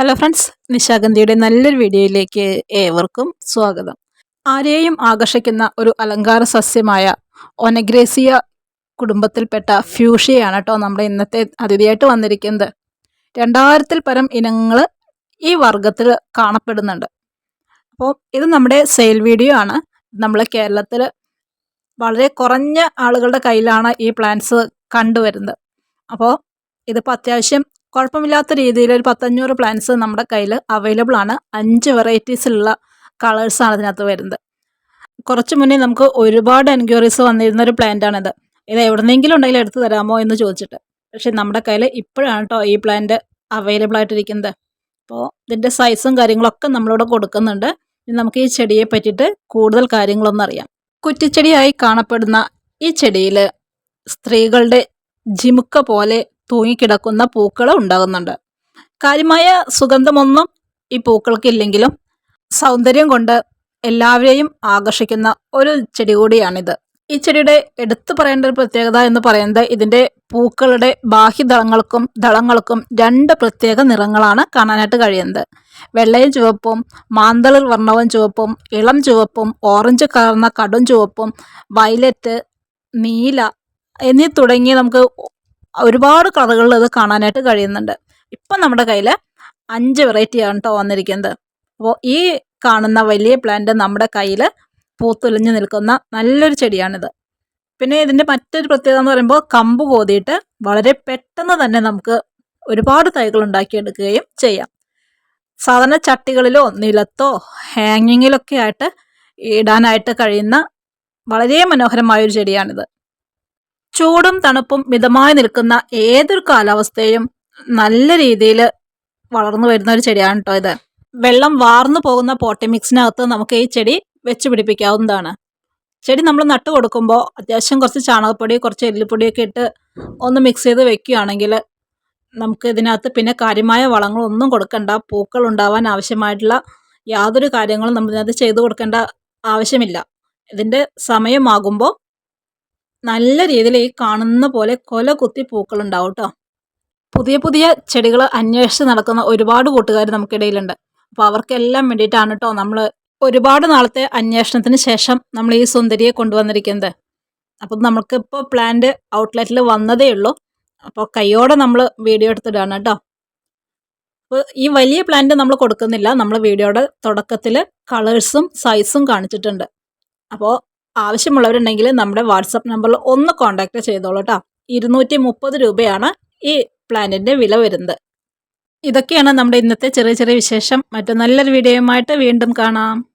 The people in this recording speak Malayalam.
ഹലോ ഫ്രണ്ട്സ് നിശാഗന്ധിയുടെ നല്ലൊരു വീഡിയോയിലേക്ക് ഏവർക്കും സ്വാഗതം. ആരെയും ആകർഷിക്കുന്ന ഒരു അലങ്കാര സസ്യമായ ഒനഗ്രേസിയ കുടുംബത്തിൽപ്പെട്ട ഫ്യൂഷിയാണ് കേട്ടോ നമ്മുടെ ഇന്നത്തെ അതിഥിയായിട്ട് വന്നിരിക്കുന്നത്. രണ്ടായിരത്തിൽ പരം ഇനങ്ങൾ ഈ വർഗത്തിൽ കാണപ്പെടുന്നുണ്ട്. അപ്പോൾ ഇത് നമ്മുടെ സെയിൽ വീഡിയോ ആണ്. നമ്മൾ കേരളത്തിൽ വളരെ കുറഞ്ഞ ആളുകളുടെ കയ്യിലാണ് ഈ പ്ലാന്റ്സ് കണ്ടുവരുന്നത്. അപ്പോൾ ഇതിപ്പോൾ അത്യാവശ്യം കുഴപ്പമില്ലാത്ത രീതിയിൽ ഒരു പത്തഞ്ഞൂറ് പ്ലാന്റ്സ് നമ്മുടെ കയ്യിൽ അവൈലബിൾ ആണ്. അഞ്ച് വെറൈറ്റീസിലുള്ള കളേഴ്സാണ് ഇതിനകത്ത് വരുന്നത്. കുറച്ച് മുന്നേ നമുക്ക് ഒരുപാട് എൻക്വയറീസ് വന്നിരുന്ന ഒരു പ്ലാന്റാണിത് ഇത്. എവിടെന്നെങ്കിലും ഉണ്ടെങ്കിൽ എടുത്തു തരാമോ എന്ന് ചോദിച്ചിട്ട്. പക്ഷേ നമ്മുടെ കയ്യിൽ ഇപ്പോഴാണ് കേട്ടോ ഈ പ്ലാന്റ് അവൈലബിൾ ആയിട്ടിരിക്കുന്നത്. അപ്പോൾ ഇതിന്റെ സൈസും കാര്യങ്ങളൊക്കെ നമ്മളിവിടെ കൊടുക്കുന്നുണ്ട്. ഇനി നമുക്ക് ഈ ചെടിയെ പറ്റിയിട്ട് കൂടുതൽ കാര്യങ്ങളൊന്നും അറിയാം. കുറ്റിച്ചെടിയായി കാണപ്പെടുന്ന ഈ ചെടിയിൽ സ്ത്രീകളുടെ ജിമുക്ക പോലെ തൂങ്ങിക്കിടക്കുന്ന പൂക്കൾ ഉണ്ടാകുന്നുണ്ട്. കാര്യമായ സുഗന്ധമൊന്നും ഈ പൂക്കൾക്കില്ലെങ്കിലും സൗന്ദര്യം കൊണ്ട് എല്ലാവരെയും ആകർഷിക്കുന്ന ഒരു ചെടി കൂടിയാണിത്. ഈ ചെടിയുടെ എടുത്തു പറയേണ്ട ഒരു പ്രത്യേകത എന്ന് പറയുന്നത് ഇതിന്റെ പൂക്കളുടെ ബാഹ്യദളങ്ങൾക്കും ദളങ്ങൾക്കും രണ്ട് പ്രത്യേക നിറങ്ങളാണ് കാണാനായിട്ട് കഴിയുന്നത്. വെള്ളയും ചുവപ്പും മാന്തളിർ വർണവും ചുവപ്പും ഇളം ചുവപ്പും ഓറഞ്ച് കലർന്ന കടും ചുവപ്പും വയലറ്റ് നീല എന്നീ തുടങ്ങി നമുക്ക് ഒരുപാട് കളറുകളിൽ ഇത് കാണാനായിട്ട് കഴിയുന്നുണ്ട്. ഇപ്പം നമ്മുടെ കയ്യിൽ അഞ്ച് വെറൈറ്റിയാണ് കേട്ടോ വന്നിരിക്കുന്നത്. അപ്പോൾ ഈ കാണുന്ന വലിയ പ്ലാന്റ് നമ്മുടെ കയ്യിൽ പൂത്തുലഞ്ഞു നിൽക്കുന്ന നല്ലൊരു ചെടിയാണിത്. പിന്നെ ഇതിന്റെ മറ്റൊരു പ്രത്യേകത എന്ന് പറയുമ്പോൾ കമ്പ് കോതിയിട്ട് വളരെ പെട്ടെന്ന് തന്നെ നമുക്ക് ഒരുപാട് തൈകൾ ഉണ്ടാക്കിയെടുക്കുകയും ചെയ്യാം. സാധാരണ ചട്ടികളിലോ നിലത്തോ ഹാങ്ങിങ്ങിലൊക്കെ ആയിട്ട് ഇടാനായിട്ട് കഴിയുന്ന വളരെ മനോഹരമായൊരു ചെടിയാണിത്. ചൂടും തണുപ്പും മിതമായി നിൽക്കുന്ന ഏതൊരു കാലാവസ്ഥയും നല്ല രീതിയിൽ വളർന്നു വരുന്ന ഒരു ചെടിയാണ് കേട്ടോ ഇത്. വെള്ളം വാർന്നു പോകുന്ന പോട്ടിമിക്സിനകത്ത് നമുക്ക് ഈ ചെടി വെച്ച് പിടിപ്പിക്കാവുന്നതാണ്. ചെടി നമ്മൾ നട്ടു കൊടുക്കുമ്പോൾ അത്യാവശ്യം കുറച്ച് ചാണകപ്പൊടി കുറച്ച് എല്ലുപൊടിയൊക്കെ ഇട്ട് ഒന്ന് മിക്സ് ചെയ്ത് വെക്കുകയാണെങ്കിൽ നമുക്ക് ഇതിനകത്ത് പിന്നെ കാര്യമായ വളങ്ങളൊന്നും കൊടുക്കണ്ട പൂക്കൾ ഉണ്ടാവാൻ ആവശ്യമായിട്ടുള്ള യാതൊരു കാര്യങ്ങളും നമ്മൾ ഇതിനകത്ത് ചെയ്തു കൊടുക്കേണ്ട ആവശ്യമില്ല. ഇതിന്റെ സമയമാകുമ്പോൾ നല്ല രീതിയിൽ ഈ കാണുന്ന പോലെ കൊല കുത്തി പൂക്കളുണ്ടാവും കേട്ടോ പുതിയ പുതിയ ചെടികൾ അന്വേഷിച്ച് നടക്കുന്ന ഒരുപാട് കൂട്ടുകാർ നമുക്കിടയിലുണ്ട്. അപ്പോൾ അവർക്കെല്ലാം വേണ്ടിയിട്ടാണ് കേട്ടോ നമ്മൾ ഒരുപാട് നാളത്തെ അന്വേഷണത്തിന് ശേഷം നമ്മൾ ഈ സുന്ദരിയെ കൊണ്ടുവന്നിരിക്കുന്നത്. അപ്പം നമുക്കിപ്പോൾ പ്ലാന്റ് ഔട്ട്ലെറ്റിൽ വന്നതേ ഉള്ളൂ. അപ്പോൾ കൈയോടെ നമ്മൾ വീഡിയോ എടുത്തിടാണ് കേട്ടോ അപ്പോൾ ഈ വലിയ പ്ലാന്റ് നമ്മൾ കൊടുക്കുന്നില്ല. നമ്മൾ വീഡിയോയുടെ തുടക്കത്തിൽ കളേഴ്സും സൈസും കാണിച്ചിട്ടുണ്ട്. അപ്പോൾ ആവശ്യമുള്ളവരുണ്ടെങ്കിൽ നമ്മുടെ വാട്സപ്പ് നമ്പറിൽ ഒന്ന് കോൺടാക്റ്റ് ചെയ്തോളൂ കേട്ടോ ഇരുന്നൂറ്റി മുപ്പത് രൂപയാണ് ഈ പ്ലാന്റിന്റെ വില വരുന്നത്. ഇതൊക്കെയാണ് നമ്മുടെ ഇന്നത്തെ ചെറിയ ചെറിയ വിശേഷം. മറ്റു നല്ലൊരു വീഡിയോയുമായിട്ട് വീണ്ടും കാണാം.